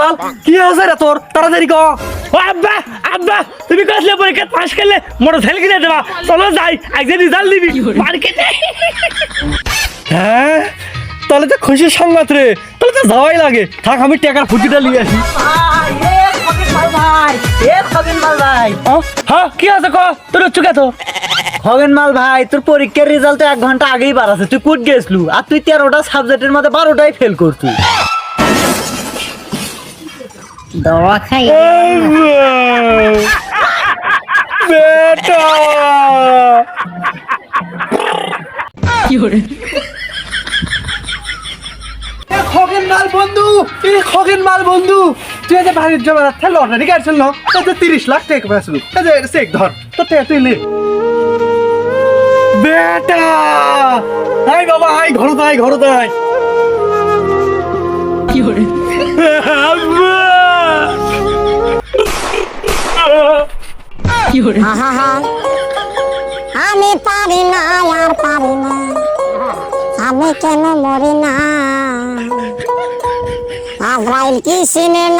মাল কি হয়েছে রে তোর? তাড়াতাড়ি ক আব্বা আব্বা তুমি কইলে পরীক্ষা পাস করলে মোটরসাইকেল কিনে দেবা। চলো যাই আজকে রেজাল্ট দিবি। মার্কেটে হ্যাঁ? তাহলে তো খুশির সংবাদ রে। তাহলে তো যাওয়াই লাগে। থাক আমি টাকার ফুটিটা নিয়ে আসি। ভাই এ খগেন মাল ভাই। হ্যাঁ কি আছে ক তোর চুকে তো? খগেন মাল ভাই তোর পরীক্ষার রেজাল্ট এক ঘণ্টা আগেই বার আছে। তুই কুট গেছলু? আর তুই তেরোটা সাবজেক্টের মধ্যে বারোটাই ফেল করতু দওয়া খাই। বেটা এ খগেন মাল বন্ধু এ খগেন মাল বন্ধু তুই যে বাড়ির জমা রাখতে লটারি কাটছিল না? তাতে তিরিশ লাখ টাকা পেয়েছিল চেক ধর তো তুই নে। বেটা! হাই বাবা হাই ঘর ঘর আমি পারি না আর পারি না। আমি কেন মরি না? আজরাইল কি সিনে না?